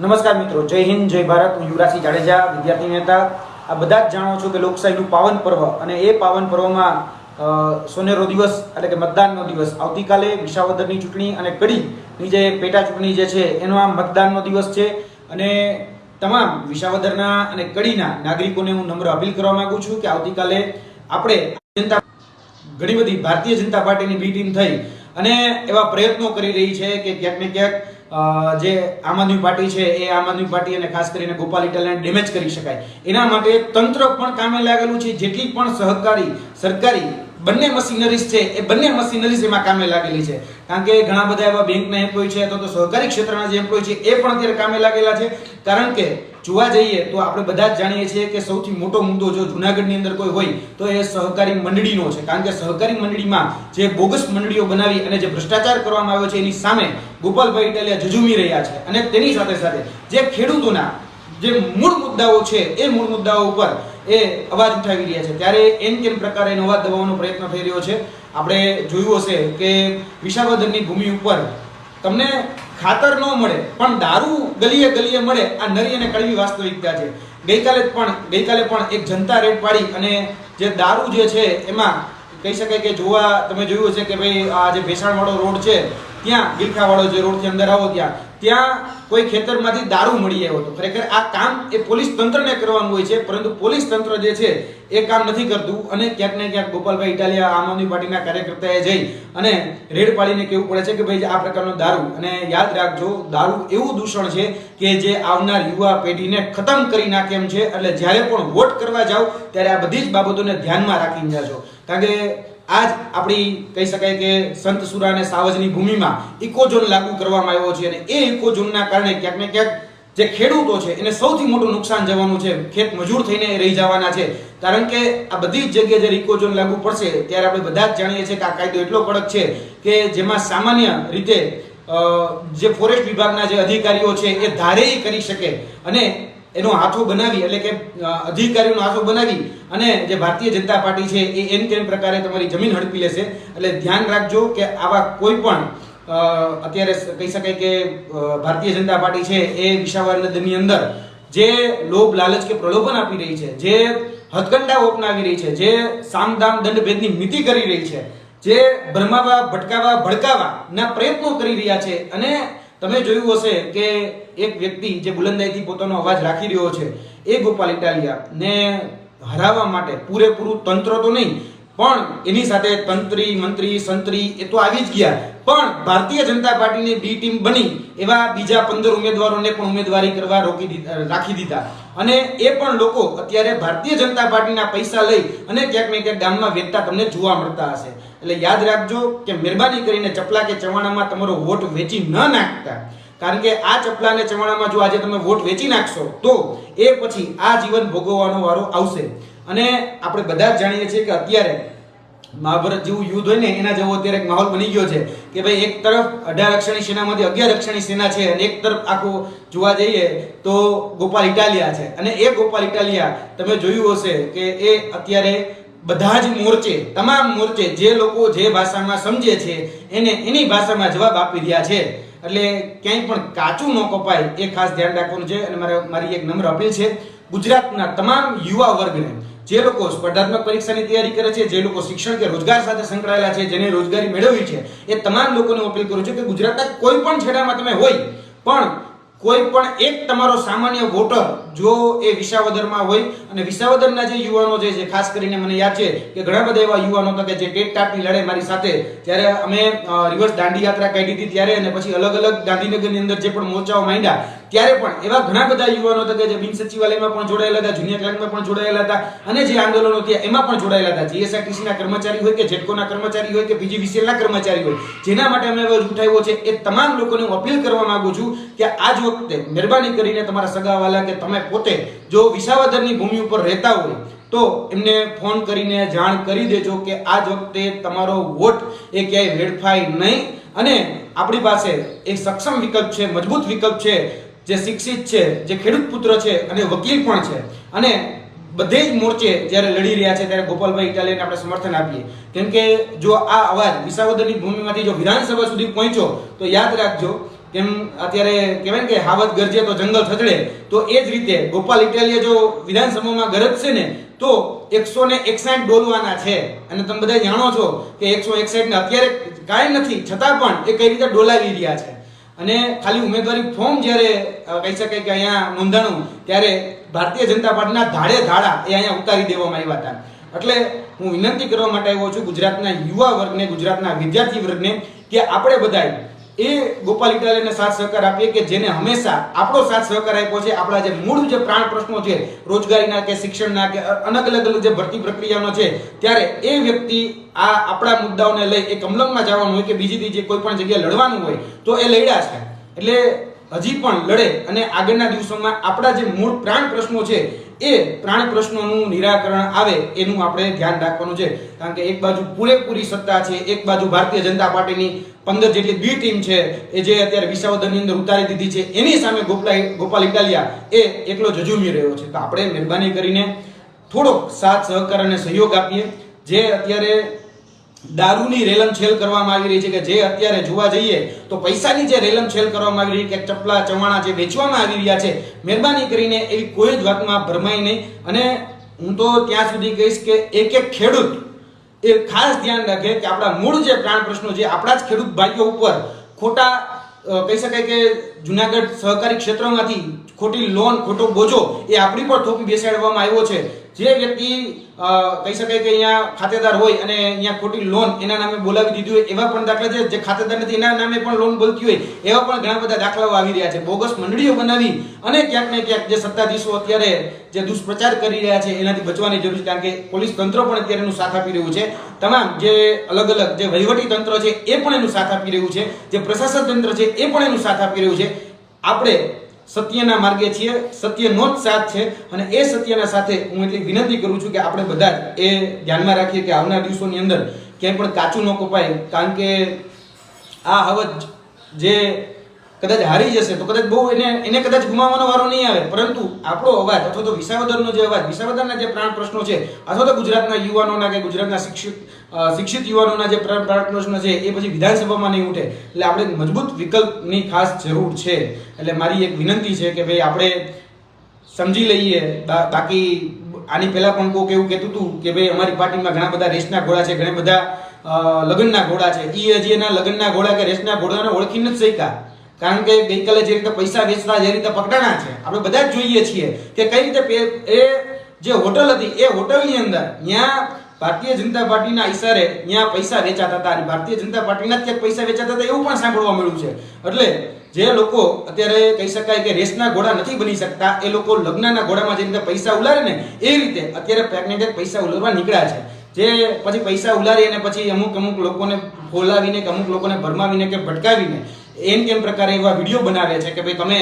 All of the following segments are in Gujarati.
નમસ્કાર મિત્રો, જય હિન્દ, જય ભારત. હું યુવરાજસિંહ જાડેજા, વિદ્યાર્થી નેતા. આ બધા જ જાણો છો કે લોકશાહીનું પાવન પર્વ અને એ પાવન પર્વમાં સોનેરો દિવસ એટલે કે મતદાનનો દિવસ. આવતીકાલે વિસાવદરની ચૂંટણી અને કડીની જે પેટા ચૂંટણી જે છે, એનો આ મતદાનનો દિવસ છે. અને તમામ વિસાવદરના અને કડીના નાગરિકોને હું નમ્ર અપીલ કરવા માંગુ છું કે આવતીકાલે આપણે જનતા ઘણી બધી ભારતીય જનતા પાર્ટીની બી ટીમ થઈ અને એવા પ્રયત્નો કરી રહી છે કે ક્યાંક ને ક્યાંક જે આમ આદમી પાર્ટી છે, એ આમ આદમી પાર્ટી અને ખાસ કરીને ગોપાલ ઇટાલિયાને ડેમેજ કરી શકાય. એના માટે તંત્ર પણ કામે લાગેલું છે જેટલી પણ સહકારી, સરકારી બંને મશીનરીઝ છે, એ બંને મશીનરીઝ એમાં કામે લાગેલી છે. કારણ કે ઘણા બધા એવા બેંકના એમ્પ્લોય છે, અથવા તો સહકારી ક્ષેત્રના જે એમ્પ્લોય છે, એ પણ અત્યારે કામે લાગેલા છે. કારણ કે જોવા જઈએ તો આપણે બધા જ જાણીએ છીએ કે સૌથી મોટો મુદ્દો જો જુનાગઢની અંદર કોઈ હોય, તો એ સહકારી મંડળીનો છે. કારણ કે સહકારી મંડળીમાં જે બોગસ મંડળીઓ બનાવી અને જે ભ્રષ્ટાચાર કરવામાં આવ્યો છે, એની સામે ગોપાલભાઈ ઇટાલિયા ઝઝુમી રહ્યા છે. અને તેની સાથે સાથે જે ખેડૂતોના જે મૂળ મુદ્દાઓ છે, એ મૂળ મુદ્દાઓ ઉપર એ અવાજ ઉઠાવી રહ્યા છે. ત્યારે એમ કેમ પ્રકારે એનો અવાજ દબાવવાનો પ્રયત્ન થઈ રહ્યો છે. આપણે જોયું હશે કે વિસાવદરની ભૂમિ ઉપર તમને ખાતર ન મળે, પણ દારૂ ગલીએ ગલીએ મળે, આ નરી અને કડવી વાસ્તવિકતા છે. ગઈકાલે પણ ગઈકાલે પણ એક જનતા રેડ પાડી અને જે દારૂ જે છે, એમાં કહી શકાય કે જોવા, તમે જોયું હશે કે ભાઈ આ જે ભેસાણવાળો રોડ છે ત્યાં ગીલખાવાળો જે રોડથી અંદર આવો ત્યાં ત્યાં કોઈ ખેતરમાંથી દારૂ મળી આવ્યો હતો. ખરેખર આ કામ એ પોલીસ તંત્રને કરવાનું હોય છે, પરંતુ પોલીસ તંત્ર જે છે, એ કામ નથી કરતું. અને ક્યાંક ને ક્યાંક ગોપાલભાઈ ઇટાલિયા, આમ આદમી પાર્ટીના કાર્યકર્તાએ જઈ અને રેડ પાડીને કહેવું પડે છે કે ભાઈ, આ પ્રકારનો દારૂ. અને યાદ રાખજો, દારૂ એવું દૂષણ છે કે જે આવનાર યુવા પેઢીને ખતમ કરી નાખે એમ છે. એટલે જ્યારે પણ વોટ કરવા જાઓ, ત્યારે આ બધી જ બાબતોને ધ્યાનમાં રાખીને જાજો. કારણ કે આજ આપણી કહી શકાય કે સંત સુરા અને સાવજની ભૂમિમાં ઇકોઝોન લાગુ કરવામાં આવ્યો છે અને એ ઇકોઝોનના કારણે ક્યાંક ને ક્યાંક જે ખેડૂતો છે, એને સૌથી મોટું નુકસાન જવાનું છે. ખેત મજૂર થઈને રહી જવાના છે. કારણ કે આ બધી જ જગ્યાએ જ્યારે ઇકોઝોન લાગુ પડશે, ત્યારે આપણે બધા જ જાણીએ છીએ કે આ કાયદો એટલો કડક છે કે જેમાં સામાન્ય રીતે જે ફોરેસ્ટ વિભાગના જે અધિકારીઓ છે, એ ધારે કરી શકે. અને એનો હાથો બનાવી, એટલે કે અધિકારીઓનો હાથો બનાવી અને જે ભારતીય જનતા પાર્ટી છે એ એમ કેમ પ્રકારે તમારી જમીન હડપી લેશે. એટલે ધ્યાન રાખજો કે આવા કોઈ પણ અત્યારે કહી શકાય કે ભારતીય જનતા પાર્ટી છે એ વિસાવદરની અંદર જે લોભ, લાલચ કે પ્રલોભન આપી રહી છે, જે હથકંડાઓ અપનાવી રહી છે, જે સામદામ દંડ ભેદની નીતિ કરી રહી છે, જે ભરમાવા, ભટકાવા ભડકાવા ના પ્રયત્નો કરી રહ્યા છે અને તમે જોયું હશે કે એક વ્યક્તિ જે બુલંદાઈથી પોતાનો અવાજ રાખી રહ્યો છે એ ગોપાલ ઇટાલિયા ને હરાવવા માટે પૂરેપૂરું તંત્ર તો નહીં, પણ એની સાથે તંત્રી, મંત્રી, સંત્રી એ તો આવી જ ગયા. પણ ભારતીય જનતા પાર્ટીની બી ટીમ બની એવા બીજા પંદર ઉમેદવારોને પણ ઉમેદવારી કરવા રોકી દીધા રાખી દીધા. અને એ પણ લોકો અત્યારે ભારતીય જનતા પાર્ટીના પૈસા લઈ અને ક્યાંક ને ક્યાંક ગામમાં વેચતા તમને જોવા મળતા હશે. એટલે યાદ રાખજો કે મહેરબાની કરીને ચપલા કે ચવાણામાં તમારો વોટ વેચી ન નાખતા. કારણ કે આ ચપલા અને ચવાણામાં જો આજે તમે વોટ વેચી નાખશો, તો એ પછી આ જીવન ભોગવવાનો વારો આવશે. અને આપણે બધા જ જાણીએ છીએ કે અત્યારે મહાભારત જેવું યુદ્ધ હોય ને, એના જેવો અત્યારે એક માહોલ બની ગયો છે કે ભાઈ એક તરફ અઢાર અક્ષણી સેનામાંથી અગિયાર રક્ષણી સેના છે અને એક તરફ આખું જોવા જઈએ તો ગોપાલ ઇટાલિયા છે. અને એ ગોપાલ ઇટાલિયા તમે જોયું હશે કે એ અત્યારે બધા જ મોરચે, તમામ મોરચે જે લોકો જે ભાષામાં સમજે છે, એને એની ભાષામાં જવાબ આપી રહ્યા છે. એટલે ક્યાંય પણ કાચું ન કપાય, એ ખાસ ધ્યાન રાખવાનું છે. અને મારે મારી એક નમ્ર અપીલ છે, ગુજરાતના તમામ યુવા વર્ગને જે લોકો સ્પર્ધાત્મક પરીક્ષાની તૈયારી કરે છે, જે લોકો શિક્ષણ કે રોજગાર સાથે સંકળાયેલા છે, જેને રોજગારી મેળવવી છે, એ તમામ લોકોને અપીલ કરું છું કે ગુજરાતના કોઈ પણ છેડામાં તમે હોય, પણ કોઈ પણ એક તમારો સામાન્ય વોટર જો એ વિસાવદરમાં હોય, અને વિસાવદરના જે યુવાનો જે છે ખાસ કરીને મને યાદ છે કે ઘણા બધા એવા યુવાનો હતા કે જે ટેટ ટાટની લડાઈ મારી સાથે, જ્યારે અમે રિવર્સ દાંડી યાત્રા કાઢી હતી ત્યારે, અને પછી અલગ અલગ ગાંધીનગરની અંદર જે પણ મોરચાઓ માંડ્યા ત્યારે પણ એવા ઘણા બધા યુવાનો હતા કે જે બિન સચિવાલયમાં પણ જોડાયેલા હતા, જુનિયર ક્લાર્કમાં પણ જોડાયેલા હતા અને જે આંદોલનો થયા એમાં પણ જોડાયેલા હતા. જીએસઆરટીસી ના કર્મચારી હોય કે જેટકોના કર્મચારી હોય કે પીજીવીસીએલ ના કર્મચારી હોય, જેના માટે અમે અવાજ ઉઠાવ્યો છે, એ તમામ લોકોને હું અપીલ કરવા માંગુ છું કે આજ વખતે મહેરબાની કરીને તમારા સગાવાલા કે તમે પોતે જો વિસાવદરની ભૂમિ ઉપર રહેતા હોય, તો એમને ફોન કરીને જાણ કરી દેજો કે આજ વખતે તમારો વોટ એ ક્યાંય વેડફાય નહીં. અને આપણી પાસે એક સક્ષમ વિકલ્પ છે, મજબૂત વિકલ્પ છે જે શિક્ષિત છે, જે ખેડૂત પુત્ર છે અને વકીલ પણ છે. અને બધે જ મોરચે જ્યારે લડી રહ્યા છે ત્યારે ગોપાલભાઈ ઇટાલિયન આપણે સમર્થન આપીએ. કેમ કે જો આ અવાજ વિસાવદરની ભૂમિમાંથી જો વિધાનસભા સુધી પહોંચ્યો, તો યાદ રાખજો કેમ અત્યારે કહેવાય કે હાવત ગરજે તો જંગલ થતડે તો એ જ રીતે ગોપાલ ઇટાલિયા જો વિધાનસભામાં ગરજશે ને, તો એકસો ને એકસાઠ ડોલવાના છે. અને તમે બધા જાણો છો કે એકસો એકસાઠ ને અત્યારે કાંઈ નથી, છતાં પણ એ કઈ રીતે ડોલાવી રહ્યા છે. અને ખાલી ઉમેદવારી ફોર્મ જ્યારે કહી શકાય કે અહીંયા નોંધાણું ત્યારે ભારતીય જનતા પાર્ટીના ધાડે ધાડા એ અહીંયા ઉતારી દેવામાં આવ્યા હતા. એટલે હું વિનંતી કરવા માટે આવ્યો છું ગુજરાતના યુવા વર્ગને, ગુજરાતના વિદ્યાર્થી વર્ગને કે આપણે બધાય એ ગોપાલ ઇટાલિયાને સાથ સહકાર આપીએ કે જેને હંમેશા આપણો સાથ સહકાર આપ્યો છે, આપણા જે મૂળ જે પ્રાણ પ્રશ્નો છે, રોજગારીના કે શિક્ષણના કે અલગ અલગ જે ભરતી પ્રક્રિયાનો છે, ત્યારે એ વ્યક્તિ આ આપણા મુદ્દાઓને લઈ એક અમલમાં જવાનું હોય કે બીજી જે કોઈ પણ જગ્યાએ લડવાનું હોય, તો એ લડ્યા છે. એટલે હજી પણ લડે અને આગળના દિવસોમાં આપણા જે મૂળ પ્રાણ પ્રશ્નો છે એ પ્રાણ પ્રશ્નોનું નિરાકરણ આવે એનું આપણે ધ્યાન રાખવાનું છે. કારણ કે એક બાજુ પૂરેપૂરી સત્તા છે, એક બાજુ ભારતીય જનતા પાર્ટીની પંદર જેટલી બી ટીમ છે, એ જે અત્યારે વિસાવદરની અંદર ઉતારી દીધી છે, એની સામે ગોપાલ ગોપાલ ઇટાલિયા એ એકલો જજુમી રહ્યો છે. તો આપણે મહેરબાની કરીને થોડોક સાથ સહકાર અને સહયોગ આપીએ. જે અત્યારે દારૂની રેલમ છેલ કરવામાં આવી રહી છે કે જે અત્યારે જોવા જઈએ તો પૈસાની જે રેલમ છેલ કરવામાં આવી રહી છે કે ચપલા ચવાણા જે વેચવામાં આવી રહ્યા છે, મહેરબાની કરીને એવી કોઈ જ વાતમાં ભરમાઈ નહીં. અને હું તો ત્યાં સુધી કહીશ કે એક એક ખેડૂત એ ખાસ ધ્યાન રાખે કે આપણા મૂળ જે પ્રાણ પ્રશ્નો છે, આપણા જ ખેડૂત ભાઈઓ ઉપર ખોટા કહી શકાય કે જુનાગઢ સહકારી ક્ષેત્રમાંથી ખોટી લોન, ખોટો બોજો એ આપણી પર થોપી બેસાડવામાં આવ્યો છે. જે વ્યક્તિ કહી શકાય કે અહીંયા ખાતેદાર હોય અને અહીંયા ખોટી લોન એના નામે બોલાવી દીધી હોય, એવા પણ દાખલા છે જે ખાતેદાર નથી, એના નામે પણ લોન બોલતી હોય, એવા પણ ઘણા બધા દાખલાઓ આવી રહ્યા છે. બોગસ મંડળીઓ બનાવી અને ક્યાંક ને ક્યાંક જે સત્તાધીશો અત્યારે જે દુષ્પ્રચાર કરી રહ્યા છે, એનાથી બચવાની જરૂર છે, કારણ કે પોલીસ તંત્ર પણ અત્યારે એનું સાથ આપી રહ્યું છે. તમામ જે અલગ અલગ જે વહીવટી તંત્ર છે, એ પણ એનું સાથ આપી રહ્યું છે. જે પ્રશાસન તંત્ર છે, એ પણ એનું સાથ આપી રહ્યું છે. આપણે સત્યના માર્ગે છીએ, સત્યનો જ સાથ છે અને એ સત્યના સાથે હું એટલી વિનંતી કરું છું કે આપણે બધા એ ધ્યાનમાં રાખીએ કે આવનાર દિવસોની અંદર ક્યાંય પણ કાચું ન કપાય. કારણ કે આ હવજ જે કદાચ હારી જશે તો કદાચ બહુ એને એને કદાચ ગુમાવવાનો વારો નહીં આવે. પરંતુ આપણો અવાજ અથવા તો વિસાવદરનો જે અવાજ, વિસાવદરના જે પ્રાણ પ્રશ્નો છે, અથવા તો ગુજરાતના યુવાનોના કે ગુજરાતના શિક્ષિત શિક્ષિત યુવાનોના જે પ્રાણ પ્રાણ પ્રશ્નો છે, એ પછી વિધાનસભામાં નહીં ઉઠે. એટલે આપણે મજબૂત વિકલ્પની ખાસ જરૂર છે. એટલે મારી એક વિનંતી છે કે ભાઈ આપણે સમજી લઈએ. બાકી આની પહેલાં પણ કોઈક એવું કહેતું હતું કે ભાઈ અમારી પાર્ટીમાં ઘણા બધા રેસના ઘોડા છે, ઘણા બધા લગ્નના ઘોડા છે. એ હજી એના લગ્નના ઘોડા કે રેસના ઘોડાને ઓળખી નથી શક્યા. કારણ કે ગઈકાલે જે રીતે પૈસા વેચતા, જે રીતે પકડાણા છે, આપણે બધા જ જોઈએ છીએ કે કઈ રીતે એ જે હોટલ હતી, એ હોટલની અંદર ત્યાં ભારતીય જનતા પાર્ટીના ઈશારે ત્યાં પૈસા વેચાતા હતા ભારતીય જનતા પાર્ટીના ત્યાં પૈસા વેચાતા હતા એવું પણ સાંભળવા મળ્યું છે. એટલે જે લોકો અત્યારે કહી શકાય કે રેસના ઘોડા નથી બની શકતા, એ લોકો લગ્નના ઘોડામાં જે રીતે પૈસા ઉલારે ને એ રીતે અત્યારે પ્રેગ્નેન્ટ પૈસા ઉલારવા નીકળ્યા છે. જે પછી પૈસા ઉલારી અને પછી અમુક અમુક લોકોને ફોલાવીને કે અમુક લોકોને ભરમાવીને કે ભટકાવીને એમ કેમ પ્રકારે એવા વીડિયો બનાવે છે કે ભાઈ તમે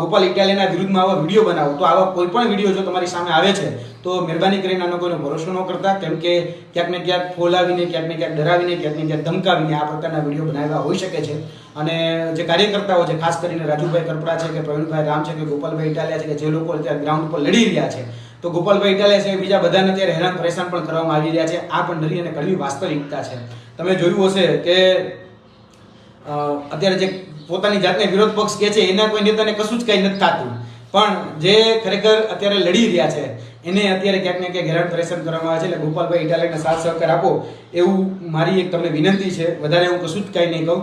ગોપાલ ઇટાલિયાના વિરુદ્ધમાં આવા વીડિયો બનાવો, તો આવા કોઈ પણ વીડિયો જો તમારી સામે આવે છે, તો મહેરબાની કરીને આનો કોઈનો ભરોસો ન કરતા, કેમ કે ક્યાંક ને ક્યાંક ફોલાવીને, ક્યાંક ને ક્યાંક ડરાવીને, ક્યાંક ને ક્યાંક ધમકાવીને આ પ્રકારના વીડિયો બનાવ્યા હોઈ શકે છે. અને જે કાર્યકર્તાઓ છે, ખાસ કરીને રાજુભાઈ કરપડા છે કે પ્રવીણભાઈ રામ છે કે ગોપાલભાઈ ઇટાલિયા છે કે જે લોકો અત્યારે ગ્રાઉન્ડ પર લડી રહ્યા છે, તો ગોપાલભાઈ ઇટાલિયા છે બીજા બધાને અત્યારે હેરાન પરેશાન પણ કરવામાં આવી રહ્યા છે. આ પણ નરી અને કડવી વાસ્તવિકતા છે. તમે જોયું હશે કે અત્યારે જે પોતાની જાતને વિરોધ પક્ષ કહે છે, એના કોઈ નેતાને કશું જ કંઈ નથી થતું. પણ જે ખરેખર અત્યારે લડી રહ્યા છે, એને અત્યારે ક્યાંક ને ક્યાંક હેરાન પરેશાન કરવામાં આવે છે. એટલે ગોપાલભાઈ ઇટાલિયાને સાથ સહકાર આપો, એવું મારી એક તમને વિનંતી છે. વધારે હું કશું જ કાંઈ નહીં કહું.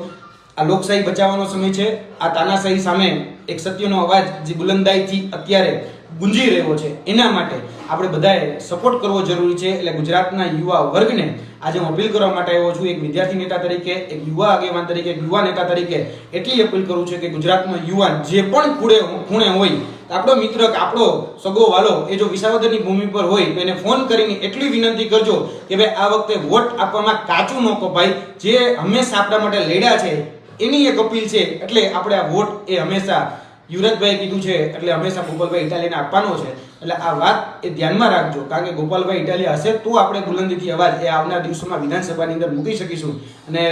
આ લોકશાહી બચાવવાનો સમય છે. આ તાનાશાહી સામે એક સત્યનો અવાજ, જે બુલંદાઈથી અત્યારે ગુંજી રહ્યો છે. એના માટે આપણે બધાએ સપોર્ટ કરવો જરૂરી છે. એટલે ગુજરાતના યુવા વર્ગને આજે હું અપીલ કરવા માટે આવ્યો છું. એક વિદ્યાર્થી નેતા તરીકે, એક યુવા આગેવાન તરીકે, એક યુવા નેતા તરીકે એટલી અપીલ કરું છું કે ગુજરાતનો યુવાન જે પણ ખૂણે ખૂણે હોય, આપણો મિત્ર આપણો સગો વાલો, એ જો વિસાવદરની ભૂમિ પર હોય, તો એને ફોન કરીને એટલી વિનંતી કરજો કે ભાઈ, આ વખતે વોટ આપવામાં કાચું ન કપાય. જે હંમેશા આપણા માટે લડ્યા છે, એની એક અપીલ છે. એટલે આપણે આ વોટ એ હંમેશા યુવરાજભાઈએ કીધું છે, એટલે હંમેશા ગોપાલભાઈ ઇટાલીને આપવાનો છે. એટલે આ વાત એ ધ્યાનમાં રાખજો, કારણ કે ગોપાલભાઈ ઇટાલિયા હશે તો આપણે બુલંદીથી અવાજ એ આવનાર દિવસોમાં વિધાનસભાની અંદર મૂકી શકીશું. અને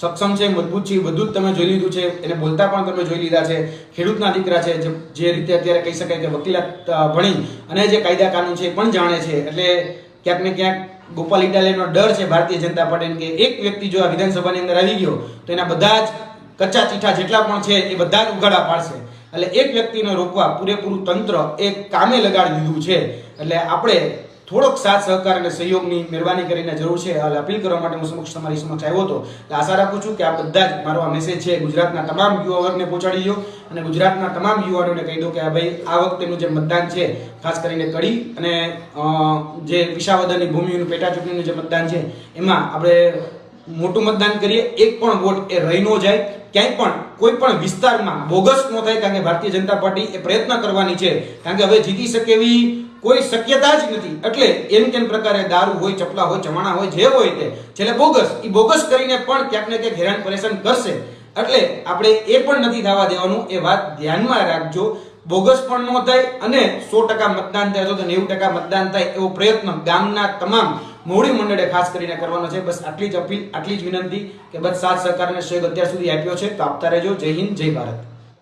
સક્ષમ છે, મજબૂત છે બધું જ તમે જોઈ લીધું છે, એને બોલતા પણ તમે જોઈ લીધા છે. ખેડૂતના દીકરા છે, જે જે રીતે અત્યારે કહી શકાય કે વકીલાત ભણી અને જે કાયદા કાનૂન છે એ પણ જાણે છે. એટલે ક્યાંક ને ક્યાંક ગોપાલ ઇટાલિયાનો ડર છે ભારતીય જનતા પાર્ટીને કે એક વ્યક્તિ જો આ વિધાનસભાની અંદર આવી ગયો, તો એના બધા જ કચ્ચા ચીઠા જેટલા પણ છે એ બધા જ ઉઘાડા પાડશે. એટલે એક વ્યક્તિને રોકવા પૂરેપૂરું તંત્ર એ કામે લગાડી દીધું છે. એટલે આપણે થોડોક સાથ, સહકાર અને સહયોગની મહેરબાની કરીને જરૂર છે એટલે અપીલ કરવા માટે હું સમક્ષ તમારી સમક્ષ આવ્યો હતો. એટલે આશા રાખું છું કે આ બધા જ મારો આ મેસેજ છે ગુજરાતના તમામ યુવા પહોંચાડી દો અને ગુજરાતના તમામ યુવાનોને કહી દો કે ભાઈ, આ વખતેનું જે મતદાન છે, ખાસ કરીને કડી અને જે વિસાવદરની ભૂમિનું પેટા ચૂંટણીનું જે મતદાન છે, એમાં આપણે મોટું મતદાન કરીએ, એક પણ વોટ એ રહી ન જાય, ક્યાંય પણ, કોઈ પણ વિસ્તારમાં બોગસ ન થાય, કારણ કે ભારતીય જનતા પાર્ટી એ પ્રયત્ન કરવાની છે. કારણ કે હવે જીતી શકે એવી કોઈ શક્યતા જ નથી. એટલે એમ કેમ પ્રકારે દારૂ હોય, ચપલા હોય, ચવાણા હોય, જે હોય તે, છેલ્લે બોગસ. એ બોગસ કરીને પણ ક્યાંક ને ક્યાંક હેરાન પરેશાન કરશે. એટલે આપણે એ પણ નથી થવા દેવાનું. એ વાત ધ્યાનમાં રાખજો. બોગસ પણ ન થાય અને સો ટકા મતદાન થાય, અથવા તો નેવું ટકા મતદાન થાય એવો પ્રયત્ન ગામના તમામ મોડી મંડળે ખાસ કરીને કરવાનો છે. બસ આટલી જ અપીલ, આટલી જ વિનંતી કે બસ સાથ સહકારને સહયોગ અત્યાર સુધી આપ્યો છે. તો આપતા રહેજો. જય હિન્દ, જય ભારત.